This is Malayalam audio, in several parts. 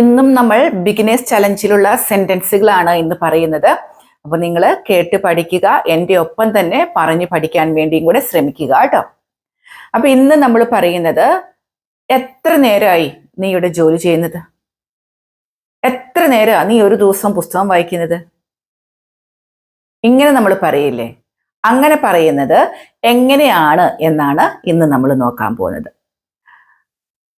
ഇന്നും നമ്മൾ ബിഗിനേഴ്സ് ചലഞ്ചിലുള്ള സെന്റൻസുകളാണ് ഇന്ന് പറയുന്നത്. അപ്പോൾ നിങ്ങൾ കേട്ട് പഠിക്കുക എന്റെ ഒപ്പം തന്നെ പറഞ്ഞു പഠിക്കാൻ വേണ്ടിയും കൂടെ ശ്രമിക്കുക കേട്ടോ. അപ്പൊ ഇന്ന് നമ്മൾ പറയുന്നത് എത്ര നേരമായി നീ ഇവിടെ ജോലി ചെയ്യുന്നത്? എത്ര നേരമാണ് നീ ഒരു ദിവസം പുസ്തകം വായിക്കുന്നത്? ഇങ്ങനെ നമ്മൾ പറയില്ലേ? അങ്ങനെ പറയുന്നത് എങ്ങനെയാണ് എന്നാണ് ഇന്ന് നമ്മൾ നോക്കാൻ പോകുന്നത്.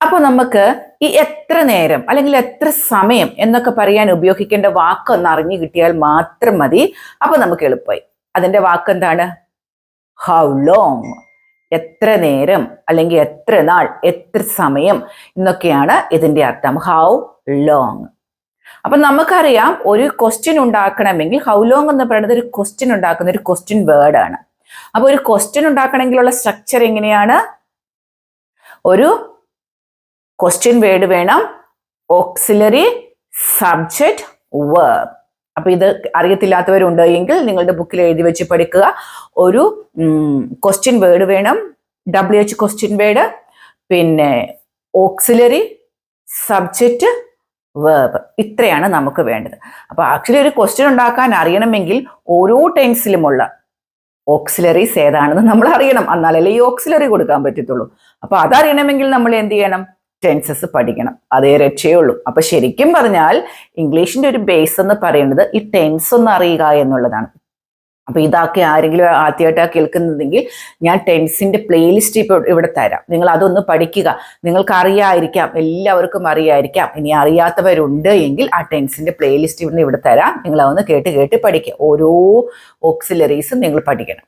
അപ്പോൾ നമുക്ക് ഈ എത്ര നേരം അല്ലെങ്കിൽ എത്ര സമയം എന്നൊക്കെ പറയാൻ ഉപയോഗിക്കേണ്ട വാക്കൊന്ന് അറിഞ്ഞു കിട്ടിയാൽ മാത്രം മതി. അപ്പൊ നമുക്ക് എളുപ്പമായി. അതിന്റെ വാക്ക് എന്താണ്? ഹൗ ലോങ് എത്ര നേരം അല്ലെങ്കിൽ എത്ര നാൾ എത്ര സമയം എന്നൊക്കെയാണ് ഇതിന്റെ അർത്ഥം. ഹൗ ലോങ് അപ്പൊ നമുക്കറിയാം ഒരു ക്വസ്റ്റ്യൻ ഉണ്ടാക്കണമെങ്കിൽ ഹൗ ലോങ് എന്ന് പറയുന്നത് ഒരു ക്വസ്റ്റ്യൻ ഉണ്ടാക്കുന്ന ഒരു ക്വസ്റ്റ്യൻ വേർഡ് ആണ്. അപ്പൊ ഒരു ക്വസ്റ്റ്യൻ ഉണ്ടാക്കണമെങ്കിലുള്ള സ്ട്രക്ചർ എങ്ങനെയാണ്? ഒരു ക്വസ്റ്റ്യൻ വേർഡ് വേണം. ഓക്സിലറി സബ്ജക്റ്റ് വേർബ് അപ്പൊ ഇത് അറിയത്തില്ലാത്തവരുണ്ട് എങ്കിൽ നിങ്ങളുടെ ബുക്കിൽ എഴുതി വെച്ച് പഠിക്കുക. ഒരു ക്വസ്റ്റ്യൻ വേർഡ് വേണം. ഡബ്ല്യു എച്ച് ക്വസ്റ്റ്യൻ വേർഡ് പിന്നെ ഓക്സിലറി സബ്ജക്റ്റ് വേർബ് ഇത്രയാണ് നമുക്ക് വേണ്ടത്. അപ്പൊ ആക്ച്വലി ഒരു ക്വസ്റ്റ്യൻ ഉണ്ടാക്കാൻ അറിയണമെങ്കിൽ ഓരോ ടെൻസിലുമുള്ള ഓക്സിലറീസ് ഏതാണെന്ന് നമ്മൾ അറിയണം എന്നാലല്ലേ ഈ ഓക്സിലറി കൊടുക്കാൻ പറ്റത്തുള്ളൂ. അപ്പൊ അതറിയണമെങ്കിൽ നമ്മൾ എന്ത് ചെയ്യണം? ടെൻസസ് പഠിക്കണം. അതേ രക്ഷയുള്ളൂ അപ്പൊ ശരിക്കും പറഞ്ഞാൽ ഇംഗ്ലീഷിന്റെ ഒരു ബേസ് എന്ന് പറയുന്നത് ഈ ടെൻസ് ഒന്ന് അറിയുക എന്നുള്ളതാണ്. അപ്പൊ ഇതൊക്കെ ആരെങ്കിലും ആദ്യമായിട്ടാണ് കേൾക്കുന്നതെങ്കിൽ ഞാൻ ടെൻസിന്റെ പ്ലേലിസ്റ്റ് ഇപ്പോൾ ഇവിടെ തരാം. നിങ്ങൾ അതൊന്ന് പഠിക്കുക. നിങ്ങൾക്ക് അറിയായിരിക്കാം. എല്ലാവർക്കും അറിയായിരിക്കാം. ഇനി അറിയാത്തവരുണ്ട് എങ്കിൽ ആ ടെൻസിന്റെ പ്ലേലിസ്റ്റ് ഇവിടെ ഇവിടെ തരാം. നിങ്ങൾ അതൊന്ന് കേട്ട് കേട്ട് പഠിക്കുക. ഓരോ ഓക്സിലറീസും നിങ്ങൾ പഠിക്കണം.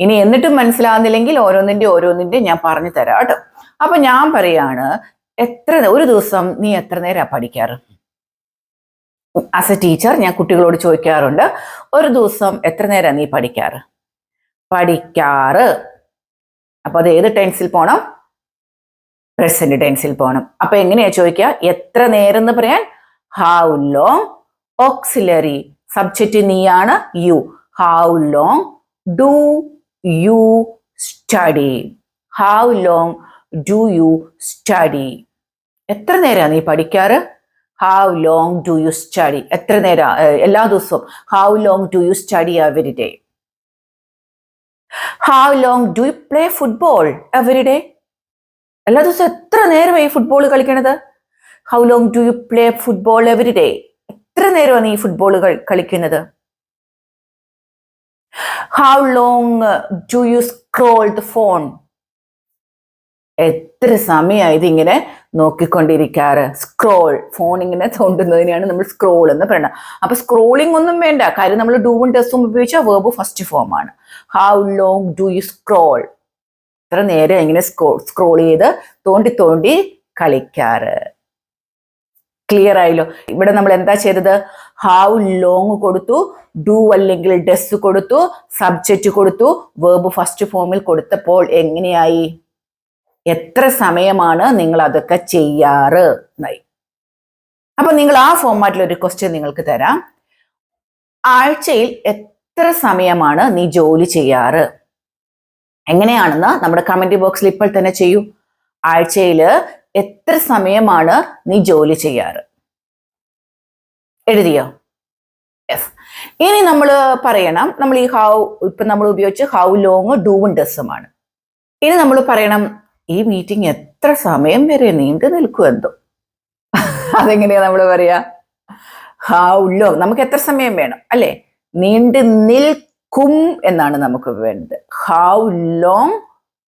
ഇനി എന്നിട്ടും മനസ്സിലാകുന്നില്ലെങ്കിൽ ഓരോന്നിന്റെ ഓരോന്നിന്റെ ഞാൻ പറഞ്ഞു തരാം കേട്ടോ. അപ്പൊ ഞാൻ പറയാണ് എത്ര ഒരു ദിവസം നീ എത്ര നേരം പഠിക്കാറ്? ആസ് എ ടീച്ചർ ഞാൻ കുട്ടികളോട് ചോദിക്കാറുണ്ട് ഒരു ദിവസം എത്ര നേരം നീ പഠിക്കാറ്? പഠിക്കാറ്. അപ്പൊ അത് ഏത് ടെൻസിൽ പോണം? പ്രസന്റ് ടെൻസിൽ പോണം. അപ്പൊ എങ്ങനെയാ ചോദിക്കുക എത്ര നേരം എന്ന് പറയാൻ? ഹൗ ലോങ് ഓക്സിലറി സബ്ജക്റ്റ് നീയാണ് you how long do you study how long do you study എത്ര നേരമാണ് നീ പഠിക്കാറ്? How long do you study എത്ര നേരം? എല്ലാ ദിവസവും. How long do you study every day how long do you play football every day എല്ലാ ദിവസവും എത്ര നേരമായി football കളിക്കണത്? How long do you play football every day എത്ര നേരമാണ് ഈ ഫുട്ബോൾ കളിക്കുന്നത് how long do you scroll the phone എത്ര സമയമായി ഇതിങ്ങനെ നോക്കിക്കൊണ്ടിരിക്കാറ്? സ്ക്രോൾ ഫോൺ ഇങ്ങനെ തോണ്ടുന്നതിനെയാണ് നമ്മൾ സ്ക്രോൾ എന്ന് പറയുന്നത്. അപ്പൊ സ്ക്രോളിംഗ് ഒന്നും വേണ്ട. കാര്യം നമ്മൾ ഡൂവും ടെസ്റ്റും ഉപയോഗിച്ച വേർബ് ഫസ്റ്റ് ഫോം ആണ്. How long do you scroll എത്ര നേരം ഇങ്ങനെ സ്ക്രോൾ സ്ക്രോൾ ചെയ്ത് തോണ്ടി തോണ്ടി കളിക്കാറ്. ക്ലിയർ ആയല്ലോ? ഇവിടെ നമ്മൾ എന്താ ചെയ്തത്? ഹൗ ലോങ് കൊടുത്തു ഡു അല്ലെങ്കിൽ ഡെസ് കൊടുത്തു സബ്ജക്റ്റ് കൊടുത്തു വേർബ് ഫസ്റ്റ് ഫോമിൽ കൊടുത്തപ്പോൾ എങ്ങനെയായി? എത്ര സമയമാണ് നിങ്ങൾ അതൊക്കെ ചെയ്യാറ്? എന്നായി അപ്പൊ നിങ്ങൾ ആ ഫോമാറ്റിൽ ഒരു ക്വസ്റ്റ്യൻ നിങ്ങൾക്ക് തരാം. ആഴ്ചയിൽ എത്ര സമയമാണ് നീ ജോലി ചെയ്യാറ്? എങ്ങനെയാണെന്ന് നമ്മുടെ കമന്റ് ബോക്സിൽ ഇപ്പോൾ തന്നെ ചെയ്യൂ. ആഴ്ചയിൽ എത്ര സമയമാണ് നീ ജോലി ചെയ്യാറ്? എഴുതിയോ? യെസ് ഇനി നമ്മൾ പറയണം. നമ്മൾ ഈ ഹൗ ഇപ്പൊ നമ്മൾ ഉപയോഗിച്ച് ഹൗ ലോങ് ഡൂവും ഡെസ്സുമാണ് ഇനി നമ്മൾ പറയണം ഈ മീറ്റിംഗ് എത്ര സമയം വരെ നീണ്ടു നിൽക്കും എന്തോ അതെങ്ങനെയാ നമ്മൾ പറയാ? ഹൗ ലോങ് നമുക്ക് എത്ര സമയം വേണം? അല്ലെ? നീണ്ടു നിൽക്കും എന്നാണ് നമുക്ക് വേണ്ടത്. ഹൗ ലോങ്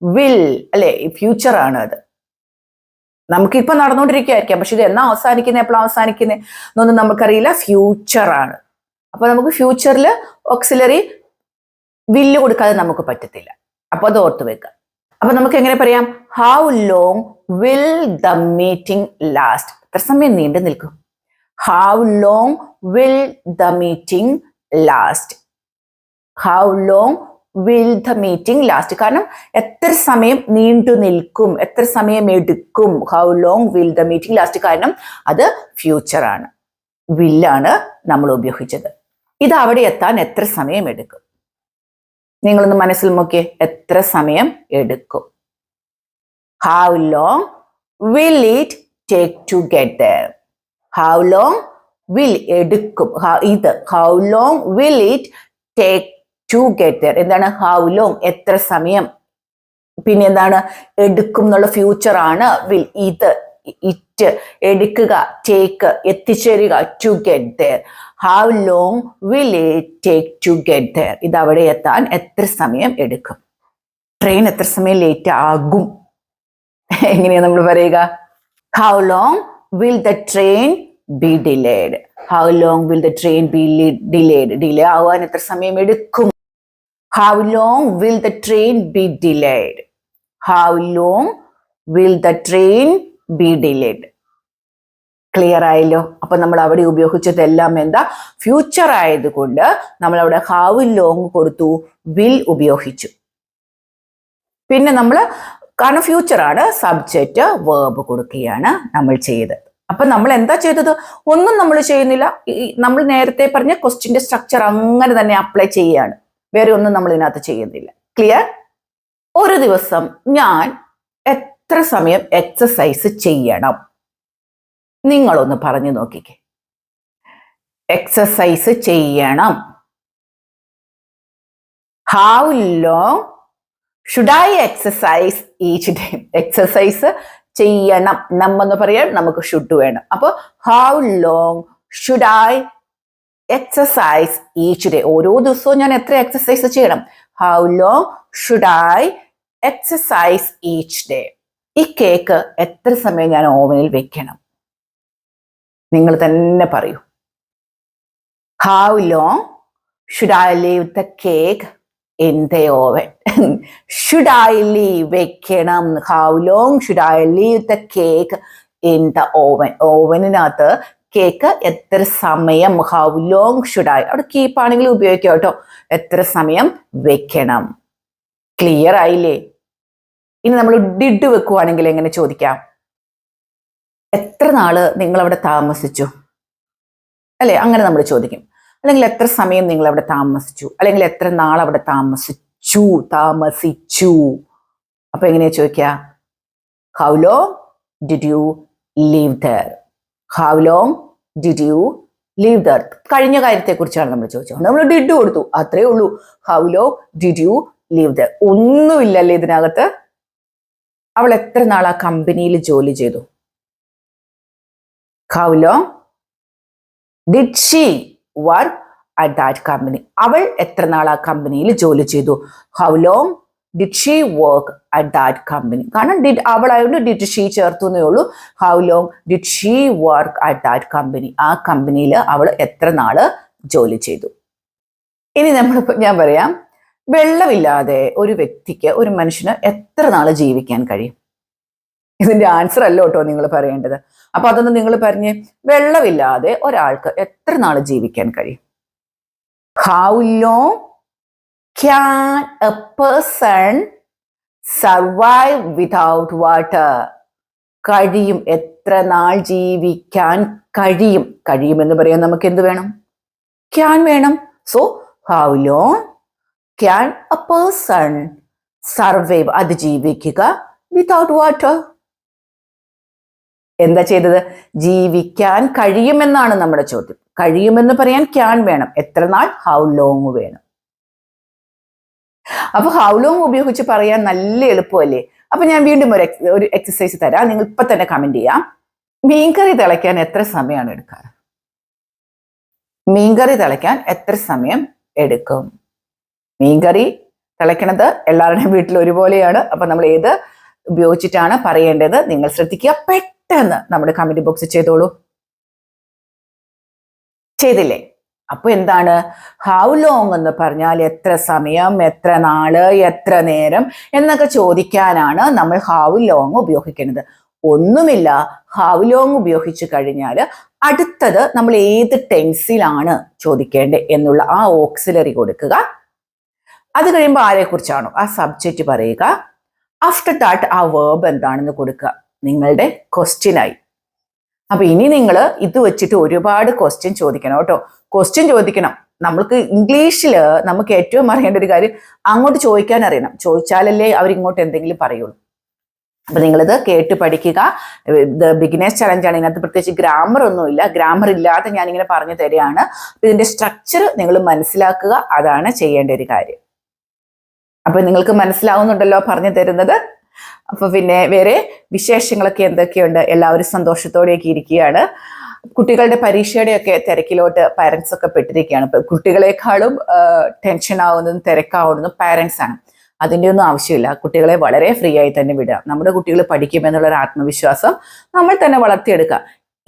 വിൽ അല്ലെ? ഫ്യൂച്ചർ ആണ് അത്. നമുക്കിപ്പോ നടന്നുകൊണ്ടിരിക്കുകയായിരിക്കാം പക്ഷെ ഇത് എന്നാ അവസാനിക്കുന്നത് എപ്പോഴാണ് അവസാനിക്കുന്നത് എന്നൊന്നും നമുക്കറിയില്ല. ഫ്യൂച്ചർ ആണ്. അപ്പൊ നമുക്ക് ഫ്യൂച്ചറിൽ ഓക്സിലറി വില്ല് കൊടുക്കാതെ നമുക്ക് പറ്റത്തില്ല. അപ്പൊ അത് ഓർത്ത് വെക്കാം. അപ്പൊ നമുക്ക് എങ്ങനെ പറയാം? How long will the meeting last എത്ര സമയം നീണ്ടു നിൽക്കും? How long will the meeting last how long will the meeting last കാരണം എത്ര സമയം നീണ്ടു നിൽക്കും? എത്ര സമയം എടുക്കും? How long will the meeting last കാരണം അത് ഫ്യൂച്ചർ ആണ്. വില്ലാണ് നമ്മൾ ഉപയോഗിച്ചത്. ഇത് അവിടെ എത്താൻ എത്ര സമയം എടുക്കും? നിങ്ങളൊന്ന് മനസ്സിൽ നോക്കിയേ എത്ര സമയം എടുക്കും? How long will it take to get how long will എടുക്കും? ഇത് how long will it take to get എന്താണ് ഹൗ ലോങ് എത്ര സമയം? പിന്നെ എന്താണ് എടുക്കും എന്നുള്ള ഫ്യൂച്ചർ ആണ്. വിൽ ഇത് ഇറ്റ് എടുക്കുക ടേക്ക് എത്തിച്ചേരുക to get how long will it take to get there ഇത് അവിടെ എത്താൻ എത്ര സമയം എടുക്കും? ട്രെയിൻ എത്ര സമയം ലേറ്റ് ആകും? എങ്ങനെയാ നമ്മൾ പറയുക? How long will the train be delayed how long will the train be delayed delay ആവാൻ എത്ര സമയം എടുക്കും? How long will the train be delayed how long will the train be delayed clear ആയല്ലോ. അപ്പൊ നമ്മൾ അവിടെ ഉപയോഗിച്ചതെല്ലാം എന്താ? ഫ്യൂച്ചർ ആയതുകൊണ്ട് നമ്മൾ അവിടെ ഹൗ ലോങ് കൊടുത്തു വിൽ ഉപയോഗിച്ചു. പിന്നെ നമ്മൾ കാരണം ഫ്യൂച്ചർ ആണ് സബ്ജക്റ്റ് വേർബ് കൊടുക്കുകയാണ് നമ്മൾ ചെയ്തത്. അപ്പൊ നമ്മൾ എന്താ ചെയ്തത്? ഒന്നും നമ്മൾ ചെയ്യുന്നില്ല. നമ്മൾ നേരത്തെ പറഞ്ഞ ക്വസ്റ്റിന്റെ സ്ട്രക്ചർ അങ്ങനെ തന്നെ അപ്ലൈ ചെയ്യുകയാണ്. വേറെ ഒന്നും നമ്മൾ ഇതിനകത്ത് ചെയ്യുന്നില്ല. ക്ലിയർ ഒരു ദിവസം ഞാൻ എത്ര സമയം എക്സസൈസ് ചെയ്യണം? നിങ്ങളൊന്ന് പറഞ്ഞു നോക്കിക്കേ. എക്സസൈസ് ചെയ്യണം. How long should I exercise each day exercise ചെയ്യണം. നമ്മെന്ന് പറയാൻ നമുക്ക് ഷുഡ് വേണം. അപ്പോൾ how long should I exercise each day ഓരോ ദിവസവും ഞാൻ എത്ര എക്സസൈസ് ചെയ്യണം? How long should I exercise each day ഈ കേക്ക് എത്ര സമയം ഞാൻ ഓവനിൽ വെക്കണം? നിങ്ങൾ തന്നെ പറയൂ. How long should I leave the cake in the oven should I leave വെക്കണം? How long should I leave the cake in the oven ഓവനിനകത്ത് cake എത്ര സമയം? ഹൗ ലോങ് ഷുഡ് ഐ അവിടെ കീപ്പ് ആണെങ്കിൽ ഉപയോഗിക്കാം കേട്ടോ. എത്ര സമയം? വെക്കണം. ക്ലിയർ ആയില്ലേ? ഇനി നമ്മൾ ഡിഡ് വെക്കുവാണെങ്കിൽ എങ്ങനെ ചോദിക്കാം? എത്ര നാൾ നിങ്ങൾ അവിടെ താമസിച്ചു? അല്ലെ? അങ്ങനെ നമ്മൾ ചോദിക്കും. അല്ലെങ്കിൽ എത്ര സമയം നിങ്ങൾ അവിടെ താമസിച്ചു? അല്ലെങ്കിൽ എത്ര നാൾ അവിടെ താമസിച്ചു? താമസിച്ചു? അപ്പൊ എങ്ങനെയാ ചോദിക്കുക how long did you live there how long did you live there കഴിഞ്ഞ കാര്യത്തെ കുറിച്ചാണ് നമ്മൾ ചോദിച്ചത് നമ്മൾ ഡിഡ് കൊടുത്തു. അത്രേ ഉള്ളൂ. How long did you live there ഒന്നുമില്ലല്ലേ ഇതിനകത്ത്. അവൾ എത്ര നാൾ ആ കമ്പനിയിൽ ജോലി ചെയ്തു? How long did she work at that company അവൾ എത്ര നാൾ ആ കമ്പനിയിൽ ജോലി ചെയ്തു? How long did she work at that company കാരണം ഡിഡ് അവളായതുകൊണ്ട് ഡിഡ് ഷീ ചേർത്തു എന്നേ ഉള്ളൂ. How long did she work at that company ആ കമ്പനിയിൽ അവൾ എത്ര നാൾ ജോലി ചെയ്തു? ഇനി നമ്മൾ ഞാൻ പറയാം. വെള്ളമില്ലാതെ ഒരു വ്യക്തിക്ക് ഒരു മനുഷ്യന് എത്ര നാൾ ജീവിക്കാൻ കഴിയും? ഇതിന്റെ ആൻസർ അല്ല കേട്ടോ നിങ്ങൾ പറയേണ്ടത്. അപ്പൊ അതൊന്ന് നിങ്ങൾ പറഞ്ഞ് വെള്ളമില്ലാതെ ഒരാൾക്ക് എത്ര നാൾ ജീവിക്കാൻ കഴിയും? How long can a person survive without water കഴിയും. എത്ര നാൾ ജീവിക്കാൻ കഴിയും? കഴിയുമെന്ന് പറയാൻ നമുക്ക് എന്ത് വേണം? ക്യാൻ വേണം. So how long can a person survive അതിജീവിക്കുക without water എന്താ ചെയ്തത്? ജീവിക്കാൻ കഴിയുമെന്നാണ് നമ്മുടെ ചോദ്യം. കഴിയുമെന്ന് പറയാൻ ക്യാൻ വേണം. എത്ര നാൾ? ഹൗ ലോങ് വേണം. അപ്പൊ ഹൗ ലോങ് ഉപയോഗിച്ച് പറയാൻ നല്ല എളുപ്പമല്ലേ? അപ്പൊ ഞാൻ വീണ്ടും ഒരു ഒരു എക്സസൈസ് തരാം. നിങ്ങൾ ഇപ്പൊ തന്നെ കമന്റ് ചെയ്യാം. മീൻകറി തിളയ്ക്കാൻ എത്ര സമയമാണ് എടുക്കാറ്? മീൻകറി തിളയ്ക്കാൻ എത്ര സമയം എടുക്കും? മീൻകറി തിളയ്ക്കണത് എല്ലാവരുടെയും വീട്ടിൽ ഒരുപോലെയാണ്. അപ്പൊ നമ്മൾ ഏത് ഉപയോഗിച്ചിട്ടാണ് പറയേണ്ടത്? നിങ്ങൾ ശ്രദ്ധിക്കുക. പെട്ടെന്ന് നമ്മുടെ കമന്റ് ബോക്സ് ചെയ്തോളൂ. ചെയ്തില്ലേ? അപ്പൊ എന്താണ്? ഹൗ ലോങ് എന്ന് പറഞ്ഞാൽ എത്ര സമയം എത്ര നാൾ എത്ര നേരം എന്നൊക്കെ ചോദിക്കാനാണ് നമ്മൾ ഹൗ ലോങ് ഉപയോഗിക്കുന്നത്. ഒന്നുമില്ല ഹൗ ലോങ് ഉപയോഗിച്ചു കഴിഞ്ഞാൽ അടുത്തത് നമ്മൾ ഏത് ടെൻസിലാണ് ചോദിക്കേണ്ടത് എന്നുള്ള ആ ഓക്സിലറി കൊടുക്കുക. അത് കഴിയുമ്പോൾ ആരെക്കുറിച്ചാണോ? ആ സബ്ജക്റ്റ് പറയുക. ആഫ്റ്റർ ദാറ്റ് ആ വേർബ് എന്താണെന്ന് കൊടുക്കുക. നിങ്ങളുടെ ക്വസ്റ്റ്യനായി അപ്പൊ ഇനി നിങ്ങൾ ഇത് വെച്ചിട്ട് ഒരുപാട് ക്വസ്റ്റ്യൻ ചോദിക്കണം കേട്ടോ. ക്വസ്റ്റ്യൻ ചോദിക്കണം. നമ്മൾക്ക് ഇംഗ്ലീഷിൽ നമുക്ക് ഏറ്റവും അറിയേണ്ട ഒരു കാര്യം അങ്ങോട്ട് ചോദിക്കാൻ അറിയണം. ചോദിച്ചാലല്ലേ അവർ ഇങ്ങോട്ട് എന്തെങ്കിലും പറയുള്ളൂ. അപ്പൊ നിങ്ങളിത് കേട്ട് പഠിക്കുക. ഇത് ബിഗിനേഴ്സ് ചലഞ്ചാണ് ഇതിനകത്ത് പ്രത്യേകിച്ച് ഗ്രാമർ ഒന്നുമില്ല. ഗ്രാമർ ഇല്ലാതെ ഞാൻ ഇങ്ങനെ പറഞ്ഞു തരികയാണ്. ഇതിന്റെ സ്ട്രക്ചർ നിങ്ങൾ മനസ്സിലാക്കുക. അതാണ് ചെയ്യേണ്ട ഒരു കാര്യം. അപ്പൊ നിങ്ങൾക്ക് മനസ്സിലാവുന്നുണ്ടല്ലോ പറഞ്ഞു തരുന്നത്? അപ്പൊ പിന്നെ വേറെ വിശേഷങ്ങളൊക്കെ എന്തൊക്കെയുണ്ട്? എല്ലാവരും സന്തോഷത്തോടെയൊക്കെ ഇരിക്കുകയാണ്. കുട്ടികളുടെ പരീക്ഷയുടെയൊക്കെ തിരക്കിലോട്ട് പാരൻസ് ഒക്കെ പെട്ടിരിക്കുകയാണ്. ഇപ്പൊ കുട്ടികളെക്കാളും ടെൻഷൻ ആവുന്നതും തിരക്കാവുന്നതും പാരൻസ് ആണ്. അതിന്റെ ഒന്നും ആവശ്യമില്ല. കുട്ടികളെ വളരെ ഫ്രീ ആയി തന്നെ വിടുക. നമ്മുടെ കുട്ടികൾ പഠിക്കുമെന്നുള്ള ഒരു ആത്മവിശ്വാസം നമ്മൾ തന്നെ വളർത്തിയെടുക്കുക.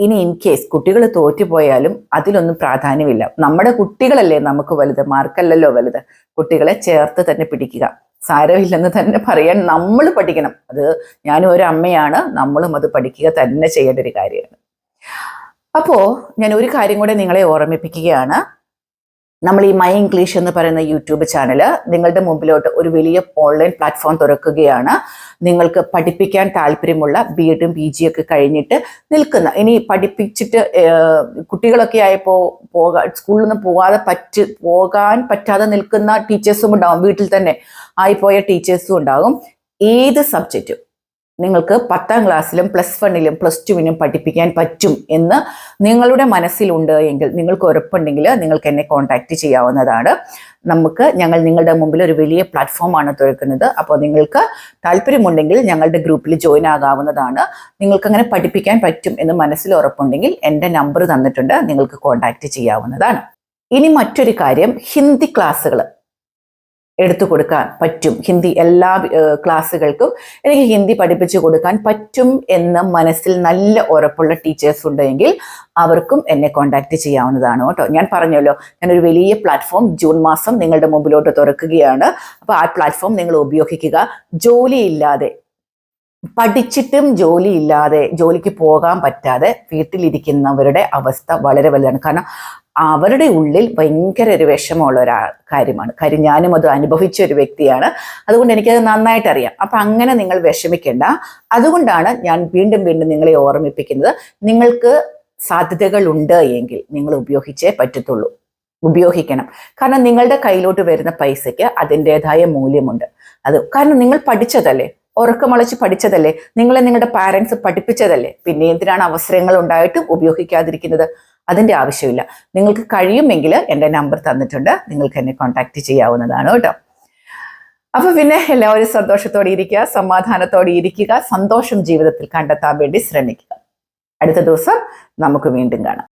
ഇനി ഇൻ കേസ് കുട്ടികൾ തോറ്റുപോയാലും അതിലൊന്നും പ്രാധാന്യമില്ല. നമ്മുടെ കുട്ടികളല്ലേ നമുക്ക് വലുത്? മാർക്കല്ലല്ലോ വലുത്. കുട്ടികളെ ചേർത്ത് തന്നെ പിടിക്കുക. സാരമില്ലെന്ന് തന്നെ പറയാൻ നമ്മൾ പഠിക്കണം. അത് ഞാനും ഒരു അമ്മയാണ് നമ്മളും അത് പഠിക്കുക തന്നെ ചെയ്യേണ്ട ഒരു കാര്യമാണ്. അപ്പോൾ ഞാൻ ഒരു കാര്യം കൂടെ നിങ്ങളെ ഓർമ്മിപ്പിക്കുകയാണ്. നമ്മൾ ഈ മൈ ഇംഗ്ലീഷ് എന്ന് പറയുന്ന യൂട്യൂബ് ചാനൽ നിങ്ങളുടെ മുമ്പിലോട്ട് ഒരു വലിയ ഓൺലൈൻ പ്ലാറ്റ്ഫോം തുറക്കുകയാണ്. നിങ്ങൾക്ക് പഠിപ്പിക്കാൻ താല്പര്യമുള്ള ബി എഡും പി ജി ഒക്കെ കഴിഞ്ഞിട്ട് നിൽക്കുന്ന ഇനി പഠിപ്പിച്ചിട്ട് കുട്ടികളൊക്കെ ആയപ്പോൾ പോകാൻ സ്കൂളിൽ നിന്ന് പോകാതെ പറ്റ് പോകാൻ പറ്റാതെ നിൽക്കുന്ന ടീച്ചേഴ്സും ഉണ്ടാവും വീട്ടിൽ തന്നെ ആയിപ്പോയ ടീച്ചേഴ്സും ഉണ്ടാകും. ഏത് സബ്ജക്റ്റും നിങ്ങൾക്ക് പത്താം ക്ലാസ്സിലും പ്ലസ് വണ്ണിലും പ്ലസ് ടുവിനും പഠിപ്പിക്കാൻ പറ്റും എന്ന് നിങ്ങളുടെ മനസ്സിലുണ്ട് എങ്കിൽ നിങ്ങൾക്ക് ഉറപ്പുണ്ടെങ്കിൽ നിങ്ങൾക്ക് എന്നെ കോൺടാക്റ്റ് ചെയ്യാവുന്നതാണ്. നമുക്ക് ഞങ്ങൾ നിങ്ങളുടെ മുമ്പിൽ ഒരു വലിയ പ്ലാറ്റ്ഫോമാണ് തുറക്കുന്നത്. അപ്പോൾ നിങ്ങൾക്ക് താല്പര്യമുണ്ടെങ്കിൽ ഞങ്ങളുടെ ഗ്രൂപ്പിൽ ജോയിൻ ആകാവുന്നതാണ്. നിങ്ങൾക്ക് അങ്ങനെ പഠിപ്പിക്കാൻ പറ്റും എന്ന് മനസ്സിൽ ഉറപ്പുണ്ടെങ്കിൽ എന്റെ നമ്പർ തന്നിട്ടുണ്ട്. നിങ്ങൾക്ക് കോൺടാക്റ്റ് ചെയ്യാവുന്നതാണ്. ഇനി മറ്റൊരു കാര്യം ഹിന്ദി ക്ലാസ്സുകൾ എടുത്തു കൊടുക്കാൻ പറ്റും. ഹിന്ദി എല്ലാ ക്ലാസ്സുകൾക്കും എനിക്ക് ഹിന്ദി പഠിപ്പിച്ചു കൊടുക്കാൻ പറ്റും എന്ന മനസ്സിൽ നല്ല ഉറപ്പുള്ള ടീച്ചേഴ്സ് ഉണ്ടെങ്കിൽ അവർക്കും എന്നെ കോൺടാക്ട് ചെയ്യാവുന്നതാണ് കേട്ടോ. ഞാൻ പറഞ്ഞല്ലോ ഞാനൊരു വലിയ പ്ലാറ്റ്ഫോം ജൂൺ മാസം നിങ്ങളുടെ മുമ്പിലോട്ട് തുറക്കുകയാണ്. അപ്പോൾ ആ പ്ലാറ്റ്ഫോം നിങ്ങൾ ഉപയോഗിക്കുക. ജോലിയില്ലാതെ പഠിച്ചിട്ടും ജോലിയില്ലാതെ ജോലിക്ക് പോകാൻ പറ്റാതെ വീട്ടിലിരിക്കുന്നവരുടെ അവസ്ഥ വളരെ വലുതാണ്. കാരണം അവരുടെ ഉള്ളിൽ ഭയങ്കര ഒരു വിഷമമുള്ള ഒരു കാര്യമാണ്. കാര്യം ഞാനും അത് അനുഭവിച്ച ഒരു വ്യക്തിയാണ്. അതുകൊണ്ട് എനിക്കത് നന്നായിട്ട് അറിയാം അപ്പം അങ്ങനെ നിങ്ങൾ വിഷമിക്കേണ്ട. അതുകൊണ്ടാണ് ഞാൻ വീണ്ടും വീണ്ടും നിങ്ങളെ ഓർമ്മിപ്പിക്കുന്നത്. നിങ്ങൾക്ക് സാധ്യതകൾ ഉണ്ട് എങ്കിൽ നിങ്ങൾ ഉപയോഗിച്ചേ പറ്റത്തുള്ളൂ. ഉപയോഗിക്കണം. കാരണം നിങ്ങളുടെ കയ്യിലോട്ട് വരുന്ന പൈസയ്ക്ക് അതിന്റെതായ മൂല്യമുണ്ട്. അത് കാരണം നിങ്ങൾ പഠിച്ചതല്ലേ? ഉറക്കമുളച്ച് പഠിച്ചതല്ലേ? നിങ്ങളെ നിങ്ങളുടെ പാരൻസ് പഠിപ്പിച്ചതല്ലേ? പിന്നെ എന്തിനാണ് അവസരങ്ങൾ ഉണ്ടായിട്ടും ഉപയോഗിക്കാതിരിക്കുന്നത്? അതിന്റെ ആവശ്യമില്ല. നിങ്ങൾക്ക് കഴിയുമെങ്കിൽ എന്റെ നമ്പർ തന്നിട്ടുണ്ട്. നിങ്ങൾക്ക് എന്നെ കോൺടാക്ട് ചെയ്യാവുന്നതാണ് കേട്ടോ. അപ്പൊ പിന്നെ എല്ലാവരും സന്തോഷത്തോടെ ഇരിക്കുക സമാധാനത്തോടെ ഇരിക്കുക സന്തോഷം ജീവിതത്തിൽ കണ്ടെത്താൻ വേണ്ടി ശ്രമിക്കുക. അടുത്ത ദിവസം നമുക്ക് വീണ്ടും കാണാം.